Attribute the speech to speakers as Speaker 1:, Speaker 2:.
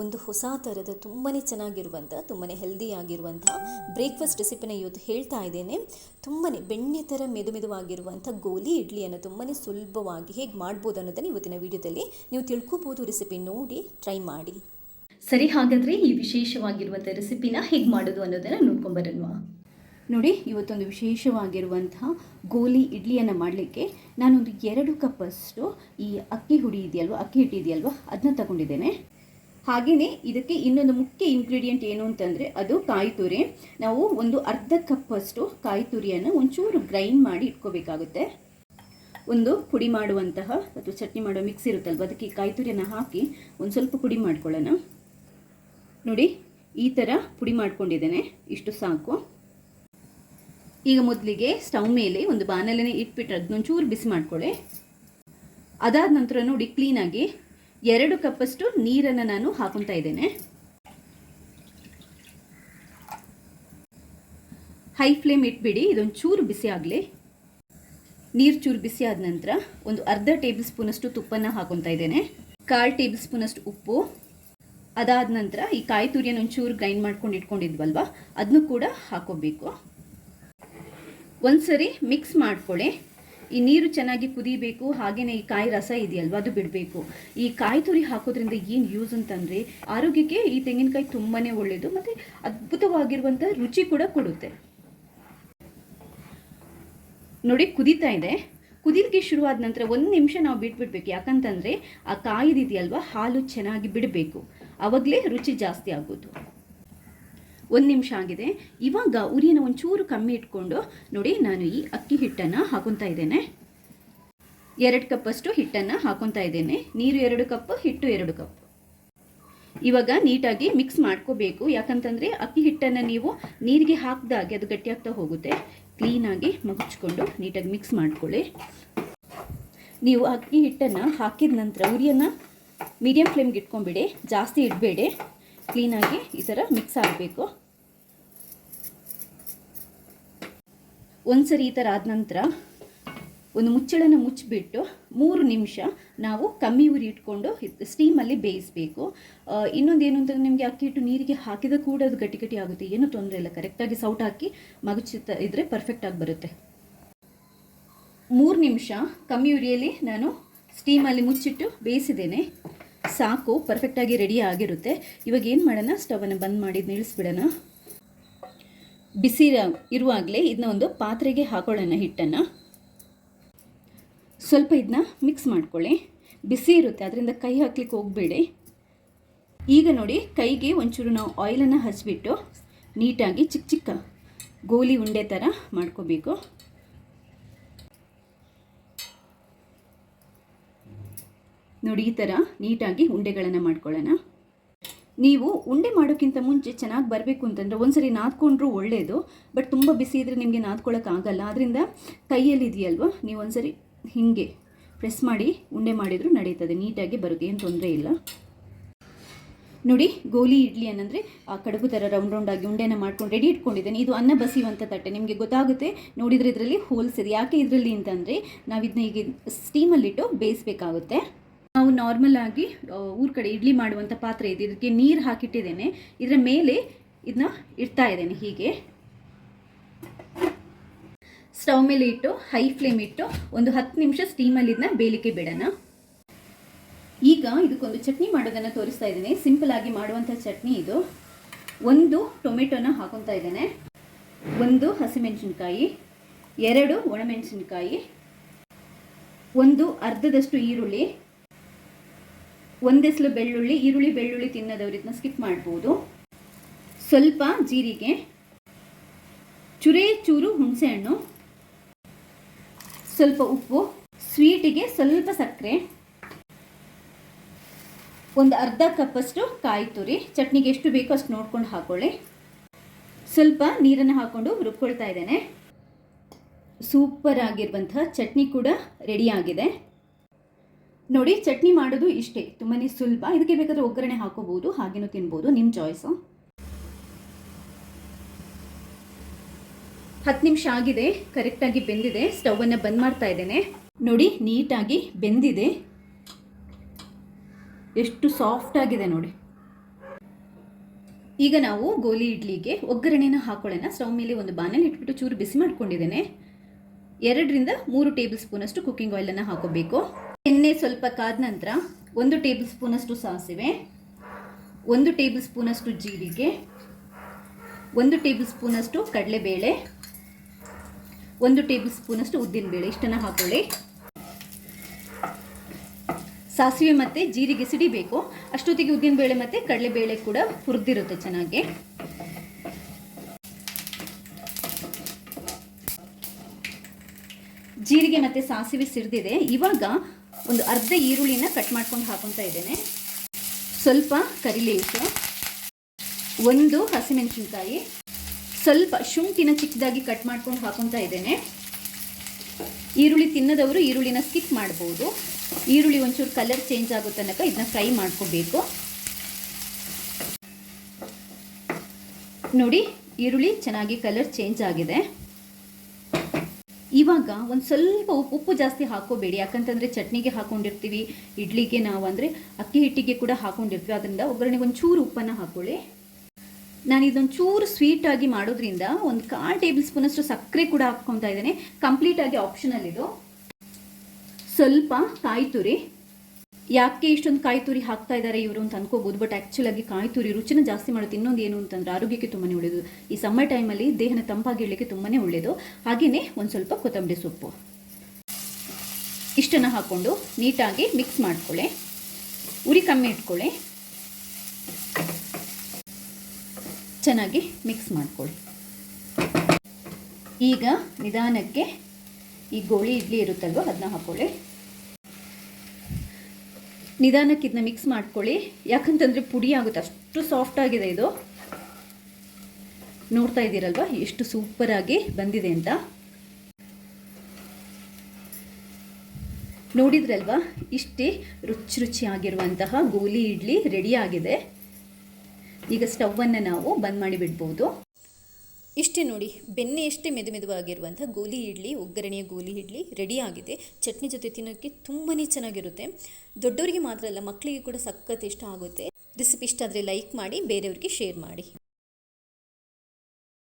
Speaker 1: ಒಂದು ಹೊಸ ಥರದ ತುಂಬಾ ಚೆನ್ನಾಗಿರುವಂಥ ತುಂಬಾ ಹೆಲ್ದಿ ಆಗಿರುವಂಥ ಬ್ರೇಕ್ಫಾಸ್ಟ್ ರೆಸಿಪಿನ ಇವತ್ತು ಹೇಳ್ತಾ ಇದ್ದೇನೆ. ತುಂಬಾ ಬೆಣ್ಣೆ ಥರ ಮೆದು ಮೆದುವಾಗಿರುವಂಥ ಗೋಲಿ ಇಡ್ಲಿಯನ್ನು ತುಂಬಾ ಸುಲಭವಾಗಿ ಹೇಗೆ ಮಾಡ್ಬೋದು ಅನ್ನೋದನ್ನು ಇವತ್ತಿನ ವಿಡಿಯೋದಲ್ಲಿ ನೀವು ತಿಳ್ಕೊಬೋದು. ರೆಸಿಪಿ ನೋಡಿ ಟ್ರೈ ಮಾಡಿ.
Speaker 2: ಸರಿ ಹಾಗಾದರೆ ಈ ವಿಶೇಷವಾಗಿರುವಂಥ ರೆಸಿಪಿನ ಹೇಗೆ ಮಾಡೋದು ಅನ್ನೋದನ್ನು ನೋಡ್ಕೊಂಬರಲ್ವ ನೋಡಿ ಇವತ್ತೊಂದು ವಿಶೇಷವಾಗಿರುವಂತಹ ಗೋಲಿ ಇಡ್ಲಿಯನ್ನು ಮಾಡಲಿಕ್ಕೆ ನಾನೊಂದು ಎರಡು ಕಪ್ಪಷ್ಟು ಈ ಅಕ್ಕಿ ಹುಡಿ ಇದೆಯಲ್ವ ಅಕ್ಕಿ ಹಿಟ್ಟು ಇದೆಯಲ್ವ ಅದನ್ನ ತಗೊಂಡಿದ್ದೇನೆ. ಹಾಗೆಯೇ ಇದಕ್ಕೆ ಇನ್ನೊಂದು ಮುಖ್ಯ ಇಂಗ್ರೀಡಿಯೆಂಟ್ ಏನು ಅಂತಂದರೆ ಅದು ಕಾಯಿ ತುರಿ. ನಾವು ಒಂದು ಅರ್ಧ ಕಪ್ಪಷ್ಟು ಕಾಯಿ ತುರಿಯನ್ನು ಒಂಚೂರು ಗ್ರೈಂಡ್ ಮಾಡಿ ಇಟ್ಕೋಬೇಕಾಗುತ್ತೆ. ಒಂದು ಪುಡಿ ಮಾಡುವಂತಹ ಅಥವಾ ಚಟ್ನಿ ಮಾಡೋ ಮಿಕ್ಸ್ ಇರುತ್ತಲ್ವ, ಅದಕ್ಕೆ ಕಾಯಿ ತುರಿಯನ್ನು ಹಾಕಿ ಒಂದು ಸ್ವಲ್ಪ ಪುಡಿ ಮಾಡ್ಕೊಳ್ಳೋಣ. ನೋಡಿ, ಈ ಥರ ಪುಡಿ ಮಾಡ್ಕೊಂಡಿದ್ದೇನೆ, ಇಷ್ಟು ಸಾಕು. ಈಗ ಮೊದಲಿಗೆ ಸ್ಟವ್ ಮೇಲೆ ಒಂದು ಬಾಣಲೆನೇ ಇಟ್ಬಿಟ್ಟು ಅದನ್ನೊಂಚೂರು ಬಿಸಿ ಮಾಡ್ಕೊಳ್ಳಿ. ಅದಾದ ನಂತರ ನೋಡಿ ಕ್ಲೀನಾಗಿ ಎರಡು ಕಪ್ಪಷ್ಟು ನೀರನ್ನು ನಾನು ಹಾಕೊತಾ ಇದ್ದೇನೆ. ಹೈ ಫ್ಲೇಮ್ ಇಟ್ಬಿಡಿ, ಇದೊಂದು ಚೂರು ಬಿಸಿ ಆಗಲಿ. ನೀರು ಚೂರು ಬಿಸಿ ಆದ ನಂತರ ಒಂದು ಅರ್ಧ ಟೇಬಲ್ ಸ್ಪೂನಷ್ಟು ತುಪ್ಪನ ಹಾಕೊತಾ ಇದ್ದೇನೆ. ಕಾಲು ಟೇಬಲ್ ಸ್ಪೂನಷ್ಟು ಉಪ್ಪು. ಅದಾದ ನಂತರ ಈ ಕಾಯಿ ತುರಿಯನ್ನು ಒಂಚೂರು ಗ್ರೈಂಡ್ ಮಾಡ್ಕೊಂಡು ಇಟ್ಕೊಂಡಿದ್ವಲ್ವ ಅದನ್ನು ಕೂಡ ಹಾಕೋಬೇಕು. ಒಂದ್ಸರಿ ಮಿಕ್ಸ್ ಮಾಡ್ಕೊಳ್ಳಿ. ಈ ನೀರು ಚೆನ್ನಾಗಿ ಕುದಿಬೇಕು ಹಾಗೆಯೇ ಈ ಕಾಯಿ ರಸ ಇದೆಯಲ್ವ, ಅದು ಬಿಡಬೇಕು. ಈ ಕಾಯಿ ತುರಿ ಹಾಕೋದ್ರಿಂದ ಏನು ಯೂಸ್ ಅಂತಂದರೆ, ಆರೋಗ್ಯಕ್ಕೆ ಈ ತೆಂಗಿನಕಾಯಿ ತುಂಬಾ ಒಳ್ಳೆಯದು ಮತ್ತು ಅದ್ಭುತವಾಗಿರುವಂಥ ರುಚಿ ಕೂಡ ಕೊಡುತ್ತೆ. ನೋಡಿ, ಕುದೀತಾ ಇದೆ. ಕುದಿಲಿಕ್ಕೆ ಶುರುವಾದ ನಂತರ ಒಂದು ನಿಮಿಷ ನಾವು ಬಿಟ್ಬಿಡ್ಬೇಕು. ಯಾಕಂತಂದರೆ, ಆ ಕಾಯಿದಿದೆಯಲ್ವ, ಹಾಲು ಚೆನ್ನಾಗಿ ಬಿಡಬೇಕು. ಆವಾಗಲೇ ರುಚಿ ಜಾಸ್ತಿ ಆಗೋದು. ಒಂದು ನಿಮಿಷ ಆಗಿದೆ. ಇವಾಗ ಉರಿನ ಒಂಚೂರು ಕಮ್ಮಿ ಇಟ್ಕೊಂಡು ನೋಡಿ, ನಾನು ಈ ಅಕ್ಕಿ ಹಿಟ್ಟನ್ನು ಹಾಕೊತಾ ಇದ್ದೇನೆ. ಎರಡು ಕಪ್ಪಷ್ಟು ಹಿಟ್ಟನ್ನು ಹಾಕೊತಾ ಇದ್ದೇನೆ. ನೀರು ಎರಡು ಕಪ್, ಹಿಟ್ಟು ಎರಡು ಕಪ್. ಇವಾಗ ನೀಟಾಗಿ ಮಿಕ್ಸ್ ಮಾಡ್ಕೋಬೇಕು. ಯಾಕಂತಂದರೆ ಅಕ್ಕಿ ಹಿಟ್ಟನ್ನು ನೀವು ನೀರಿಗೆ ಹಾಕಿದಾಗೆ ಅದು ಗಟ್ಟಿಯಾಗ್ತಾ ಹೋಗುತ್ತೆ. ಕ್ಲೀನಾಗಿ ಮುಗಿಸ್ಕೊಂಡು ನೀಟಾಗಿ ಮಿಕ್ಸ್ ಮಾಡ್ಕೊಳ್ಳಿ. ನೀವು ಅಕ್ಕಿ ಹಿಟ್ಟನ್ನು ಹಾಕಿದ ನಂತರ ಉರಿಯನ್ನು ಮೀಡಿಯಮ್ ಫ್ಲೇಮ್ಗೆ ಇಟ್ಕೊಂಬಿಡಿ ಜಾಸ್ತಿ ಇಡಬೇಡಿ. ಕ್ಲೀನಾಗಿ ಈ ಥರ ಮಿಕ್ಸ್ ಆಗಬೇಕು. ಒಂದ್ಸರಿ ಈ ಥರ ಆದ ನಂತರ ಒಂದು ಮುಚ್ಚಳನ ಮುಚ್ಚಿಬಿಟ್ಟು ಮೂರು ನಿಮಿಷ ನಾವು ಕಮ್ಮಿ ಉರಿ ಇಟ್ಕೊಂಡು ಸ್ಟೀಮಲ್ಲಿ ಬೇಯಿಸಬೇಕು. ಇನ್ನೊಂದು ಏನು ಅಂತಂದರೆ ನಿಮಗೆ ಅಕ್ಕಿ ಇಟ್ಟು ನೀರಿಗೆ ಹಾಕಿದ ಕೂಡ ಅದು ಗಟ್ಟಿ ಗಟ್ಟಿ ಆಗುತ್ತೆ. ಏನೂ ತೊಂದರೆ ಇಲ್ಲ. ಕರೆಕ್ಟಾಗಿ ಸೌಟ್ ಹಾಕಿ ಮಗುಚಿತ ಇದ್ದರೆ ಪರ್ಫೆಕ್ಟಾಗಿ ಬರುತ್ತೆ. ಮೂರು ನಿಮಿಷ ಕಮ್ಮಿ ಉರಿಯಲ್ಲಿ ನಾನು ಸ್ಟೀಮಲ್ಲಿ ಮುಚ್ಚಿಟ್ಟು ಬೇಯಿಸಿದ್ದೇನೆ. ಸಾಕು ಪರ್ಫೆಕ್ಟಾಗಿ ರೆಡಿ ಆಗಿರುತ್ತೆ. ಇವಾಗ ಏನು ಮಾಡೋಣ? ಸ್ಟವನ್ನು ಬಂದ್ ಮಾಡಿ, ನಿಲ್ಲಿಸ್ಬಿಡೋಣ. ಬಿಸಿ ಇರುವಾಗಲೇ ಇದನ್ನ ಒಂದು ಪಾತ್ರೆಗೆ ಹಾಕೊಳ್ಳೋಣ ಹಿಟ್ಟನ್ನು. ಸ್ವಲ್ಪ ಇದನ್ನ ಮಿಕ್ಸ್ ಮಾಡ್ಕೊಳ್ಳಿ. ಬಿಸಿ ಇರುತ್ತೆ, ಅದರಿಂದ ಕೈ ಹಾಕ್ಲಿಕ್ಕೆ ಹೋಗಬೇಡಿ. ಈಗ ನೋಡಿ, ಕೈಗೆ ಒಂಚೂರು ನಾವು ಆಯಿಲನ್ನು ಹಚ್ಬಿಟ್ಟು ನೀಟಾಗಿ ಚಿಕ್ಕ ಚಿಕ್ಕ ಗೋಲಿ ಉಂಡೆ ಥರ ಮಾಡ್ಕೋಬೇಕು. ನೋಡಿ, ಈ ಥರ ನೀಟಾಗಿ ಉಂಡೆಗಳನ್ನು ಮಾಡ್ಕೊಳ್ಳೋಣ. ನೀವು ಉಂಡೆ ಮಾಡೋಕ್ಕಿಂತ ಮುಂಚೆ ಚೆನ್ನಾಗಿ ಬರಬೇಕು ಅಂತಂದರೆ ಒಂದ್ಸರಿ ನಾದ್ಕೊಂಡ್ರೂ ಒಳ್ಳೆಯದು ಬಟ್ ತುಂಬ ಬಿಸಿ ಇದ್ದರೆ ನಿಮಗೆ ನಾದ್ಕೊಳ್ಳೋಕ್ಕಾಗಲ್ಲ ಅದರಿಂದ ಕೈಯಲ್ಲಿ ಇದೆಯಲ್ವ? ನೀವು ಒಂದ್ಸರಿ ಹೀಗೆ ಪ್ರೆಸ್ ಮಾಡಿ ಉಂಡೆ ಮಾಡಿದರೂ ನಡೀತದೆ. ನೀಟಾಗಿ ಬರುತ್ತೆ, ಏನು ತೊಂದರೆ ಇಲ್ಲ. ನೋಡಿ, ಗೋಲಿ ಇಡ್ಲಿ ಅನ್ನಂದರೆ ಆ ಕಡುಬು ಥರ ರೌಂಡ್ ರೌಂಡಾಗಿ ಉಂಡೆನ ಮಾಡ್ಕೊಂಡು ರೆಡಿ ಇಟ್ಕೊಂಡಿದ್ದೇನೆ. ಇದು ಅನ್ನ ಬಸಿಯುವಂಥ ತಟ್ಟೆ, ನಿಮಗೆ ಗೊತ್ತಾಗುತ್ತೆ. ನೋಡಿದರೆ ಇದರಲ್ಲಿ ಹೋಲ್ಸಿದೆ ಯಾಕೆ ಇದರಲ್ಲಿ ಅಂತಂದರೆ ನಾವು ಇದನ್ನ ಈಗ ಸ್ಟೀಮಲ್ಲಿಟ್ಟು ಬೇಯಿಸಬೇಕಾಗುತ್ತೆ. ನಾವು ನಾರ್ಮಲ್ ಆಗಿ ಊರ ಕಡೆ ಇಡ್ಲಿ ಮಾಡುವಂಥ ಪಾತ್ರೆ ಇದೆ. ಇದಕ್ಕೆ ನೀರು ಹಾಕಿಟ್ಟಿದ್ದೇನೆ. ಇದರ ಮೇಲೆ ಇದನ್ನ ಇಡ್ತಾ ಇದ್ದೇನೆ ಹೀಗೆ. ಸ್ಟವ್ ಮೇಲೆ ಇಟ್ಟು ಹೈ ಫ್ಲೇಮ್ ಇಟ್ಟು, ಒಂದು ಹತ್ತು ನಿಮಿಷ ಸ್ಟೀಮಲ್ಲಿ ಇದನ್ನ ಬೇಲಿಕೆ ಬಿಡೋಣ. ಈಗ ಇದಕ್ಕೊಂದು ಚಟ್ನಿ ಮಾಡೋದನ್ನು ತೋರಿಸ್ತಾ ಇದ್ದೇನೆ. ಸಿಂಪಲ್ ಆಗಿ ಮಾಡುವಂಥ ಚಟ್ನಿ ಇದು. ಒಂದು ಟೊಮೆಟೊನ ಹಾಕೊತಾ ಇದ್ದೇನೆ. ಒಂದು ಹಸಿಮೆಣಸಿನ್ಕಾಯಿ, ಎರಡು ಒಣಮೆಣಸಿನ್ಕಾಯಿ, ಒಂದು ಅರ್ಧದಷ್ಟು ಈರುಳ್ಳಿ ಒಂದೆಸಲು ಬೆಳ್ಳುಳ್ಳಿ, ಈರುಳ್ಳಿ ಬೆಳ್ಳುಳ್ಳಿ ತಿನ್ನೋದವ್ರು ಇದನ್ನ ಸ್ಕಿಪ್ ಮಾಡ್ಬೋದು. ಸ್ವಲ್ಪ ಜೀರಿಗೆ ಚುರೇ ಚೂರು ಹುಣಸೆಹಣ್ಣು, ಸ್ವಲ್ಪ ಉಪ್ಪು ಸ್ವೀಟಿಗೆ ಸ್ವಲ್ಪ ಸಕ್ಕರೆ, ಒಂದು ಅರ್ಧ ಕಪ್ಪಷ್ಟು ಕಾಯಿ ತುರಿ, ಚಟ್ನಿಗೆ ಎಷ್ಟು ಬೇಕೋ ಅಷ್ಟು ನೋಡ್ಕೊಂಡು ಹಾಕೊಳ್ಳಿ. ಸ್ವಲ್ಪ ನೀರನ್ನು ಹಾಕ್ಕೊಂಡು ರುಬ್ಕೊಳ್ತಾ ಇದ್ದೇನೆ. ಸೂಪರ್ ಆಗಿರುವಂತಹ ಚಟ್ನಿ ಕೂಡ ರೆಡಿ ಆಗಿದೆ. ನೋಡಿ, ಚಟ್ನಿ ಮಾಡೋದು ಇಷ್ಟೇ. ತುಂಬಾ ಸುಲಭ. ಇದಕ್ಕೆ ಬೇಕಾದರೆ ಒಗ್ಗರಣೆ ಹಾಕೋಬಹುದು ಹಾಗೇನೂ ತಿನ್ಬೋದು. ನಿಮ್ಮ ಚಾಯ್ಸು ಹತ್ತು ನಿಮಿಷ ಆಗಿದೆ. ಕರೆಕ್ಟಾಗಿ ಬೆಂದಿದೆ. ಸ್ಟವನ್ನು ಬಂದ್ ಮಾಡ್ತಾ ಇದ್ದೇನೆ. ನೋಡಿ, ನೀಟಾಗಿ ಬೆಂದಿದೆ. ಎಷ್ಟು ಸಾಫ್ಟ್ ಆಗಿದೆ ನೋಡಿ. ಈಗ ನಾವು ಗೋಲಿ ಇಡ್ಲಿಗೆ ಒಗ್ಗರಣೆನ ಹಾಕೊಳ್ಳೋಣ. ಸ್ಟವ್ ಮೇಲೆ ಒಂದು ಬಾನಲ್ಲಿ ಇಟ್ಬಿಟ್ಟು ಚೂರು ಬಿಸಿ ಮಾಡ್ಕೊಂಡಿದ್ದೇನೆ. ಎರಡರಿಂದ ಮೂರು ಟೇಬಲ್ ಸ್ಪೂನಷ್ಟು ಕುಕ್ಕಿಂಗ್ ಆಯಿಲನ್ನು ಹಾಕೋಬೇಕು. ಎಣ್ಣೆ ಸ್ವಲ್ಪ ಕಾದ ನಂತರ ಒಂದು ಟೇಬಲ್ ಸ್ಪೂನಷ್ಟು ಸಾಸಿವೆ, ಒಂದು ಟೇಬಲ್ ಸ್ಪೂನಷ್ಟು ಜೀರಿಗೆ, ಒಂದು ಟೇಬಲ್ ಸ್ಪೂನಷ್ಟು ಕಡಲೆಬೇಳೆ, ಒಂದು ಟೇಬಲ್ ಸ್ಪೂನಷ್ಟು ಉದ್ದಿನಬೇಳೆ ಇಷ್ಟನ್ನು ಹಾಕೊಳ್ಳಿ. ಸಾಸಿವೆ ಮತ್ತು ಜೀರಿಗೆ ಸಿಡಿಬೇಕು. ಅಷ್ಟೊತ್ತಿಗೆ ಉದ್ದಿನಬೇಳೆ ಮತ್ತು ಕಡಲೆಬೇಳೆ ಕೂಡ ಹುರಿದಿರುತ್ತೆ ಚೆನ್ನಾಗಿ. ಜೀರಿಗೆ ಮತ್ತು ಸಾಸಿವೆ ಸಿಡಿದಿದೆ. ಇವಾಗ ಒಂದು ಅರ್ಧ ಈರುಳ್ಳಿನ ಕಟ್ ಮಾಡ್ಕೊಂಡು ಹಾಕೊತಾ ಇದ್ದೇನೆ. ಸ್ವಲ್ಪ ಕರಿಲೇಸು ಒಂದು ಹಸಿಮೆಣಸಿನ್ಕಾಯಿ, ಸ್ವಲ್ಪ ಶುಂಠಿನ ಚಿಕ್ಕದಾಗಿ ಕಟ್ ಮಾಡ್ಕೊಂಡು ಹಾಕೊತಾ ಇದ್ದೇನೆ. ಈರುಳ್ಳಿ ತಿನ್ನದವರು ಈರುಳ್ಳಿನ ಸ್ಕಿಪ್ ಮಾಡ್ಬೋದು. ಈರುಳ್ಳಿ ಒಂಚೂರು ಕಲರ್ ಚೇಂಜ್ ಆಗೋ ತನಕ ಇದನ್ನ ಫ್ರೈ ಮಾಡ್ಕೋಬೇಕು. ನೋಡಿ, ಈರುಳ್ಳಿ ಚೆನ್ನಾಗಿ ಕಲರ್ ಚೇಂಜ್ ಆಗಿದೆ. ಇವಾಗ ಒಂದು ಸ್ವಲ್ಪ ಉಪ್ಪು ಜಾಸ್ತಿ ಹಾಕೋಬೇಡಿ. ಯಾಕಂತಂದರೆ ಚಟ್ನಿಗೆ ಹಾಕೊಂಡಿರ್ತೀವಿ, ಇಡ್ಲಿಗೆ ನಾವು ಅಂದರೆ ಅಕ್ಕಿ ಹಿಟ್ಟಿಗೆ ಕೂಡ ಹಾಕೊಂಡಿರ್ತೀವಿ. ಅದರಿಂದ ಒಗ್ಗರಣೆಗೆ ಚೂರು ಉಪ್ಪನ್ನು ಹಾಕೊಳ್ಳಿ. ನಾನು ಇದೊಂದು ಚೂರು ಸ್ವೀಟ್ ಆಗಿ ಮಾಡೋದ್ರಿಂದ ಒಂದು ಕಾಲು ಟೇಬಲ್ ಸ್ಪೂನಷ್ಟು ಸಕ್ಕರೆ ಕೂಡ ಹಾಕ್ಕೊತಾ ಇದ್ದೇನೆ. ಕಂಪ್ಲೀಟಾಗಿ ಆಪ್ಷನಲ್ ಇದು. ಸ್ವಲ್ಪ ಕಾಯಿ ತುರಿ. ಯಾಕೆ ಇಷ್ಟೊಂದು ಕಾಯಿ ತುರಿ ಹಾಕ್ತಾ ಇದ್ದಾರೆ ಇವರು ಅಂತ ಅನ್ಕೋಬಹುದು ಬಟ್ ಆ್ಯಕ್ಚುಲ್ ಆಗಿ ಕಾಯಿ ತುರಿ ರುಚಿನ ಜಾಸ್ತಿ ಮಾಡುತ್ತೆ. ಇನ್ನೊಂದು ಏನು ಅಂತಂದ್ರೆ, ಆರೋಗ್ಯಕ್ಕೆ ತುಂಬಾನೇ ಒಳ್ಳೆಯದು ಈ ಸಮ್ಮರ್ ಟೈಮಲ್ಲಿ ದೇಹನ ತಂಪಾಗಿ ಇಡಲಿಕ್ಕೆ ತುಂಬಾ ಒಳ್ಳೆಯದು ಹಾಗೆಯೇ ಒಂದು ಸ್ವಲ್ಪ ಕೊತ್ತಂಬರಿ ಸೊಪ್ಪು. ಇಷ್ಟನ್ನು ಹಾಕ್ಕೊಂಡು ನೀಟಾಗಿ ಮಿಕ್ಸ್ ಮಾಡ್ಕೊಳ್ಳಿ. ಉರಿ ಕಮ್ಮಿ ಇಟ್ಕೊಳ್ಳಿ. ಚೆನ್ನಾಗಿ ಮಿಕ್ಸ್ ಮಾಡ್ಕೊಳ್ಳಿ. ಈಗ ನಿಧಾನಕ್ಕೆ ಈ ಗೋಳಿ ಇಡ್ಲಿ ಇರುತ್ತಲ್ವ ಅದನ್ನ ಹಾಕೊಳ್ಳಿ ನಿಧಾನಕ್ಕೆ ಇದನ್ನ ಮಿಕ್ಸ್ ಮಾಡ್ಕೊಳ್ಳಿ. ಯಾಕಂತಂದರೆ ಪುಡಿ ಆಗುತ್ತೆ. ಅಷ್ಟು ಸಾಫ್ಟ್ ಆಗಿದೆ ಇದು. ನೋಡ್ತಾ ಇದ್ದೀರಲ್ವ? ಎಷ್ಟು ಸೂಪರಾಗಿ ಬಂದಿದೆ ಅಂತ. ನೋಡಿದ್ರಲ್ವಾ? ಇಷ್ಟೇ ರುಚಿ ರುಚಿಯಾಗಿರುವಂತಹ ಗೋಲಿ ಇಡ್ಲಿ ರೆಡಿ ಆಗಿದೆ. ಈಗ ಸ್ಟವನ್ನು ನಾವು ಬಂದ್ ಮಾಡಿ ಬಿಡ್ಬೋದು.
Speaker 1: ಇಷ್ಟೇ ನೋಡಿ, ಬೆಣ್ಣೆ ಎಷ್ಟೇ ಮೆದು ಮೆದುವಾಗಿರುವಂಥ ಗೋಲಿ ಇಡ್ಲಿ, ಒಗ್ಗರಣೆಯ ಗೋಲಿ ಇಡ್ಲಿ ರೆಡಿ ಆಗಿದೆ. ಚಟ್ನಿ ಜೊತೆ ತಿನ್ನೋಕ್ಕೆ ತುಂಬಾ ಚೆನ್ನಾಗಿರುತ್ತೆ. ದೊಡ್ಡವರಿಗೆ ಮಾತ್ರ ಅಲ್ಲ, ಮಕ್ಕಳಿಗೆ ಕೂಡ ಸಖತ್ ಇಷ್ಟ ಆಗುತ್ತೆ. ರೆಸಿಪಿ ಇಷ್ಟ ಆದರೆ ಲೈಕ್ ಮಾಡಿ, ಬೇರೆಯವ್ರಿಗೆ ಶೇರ್ ಮಾಡಿ.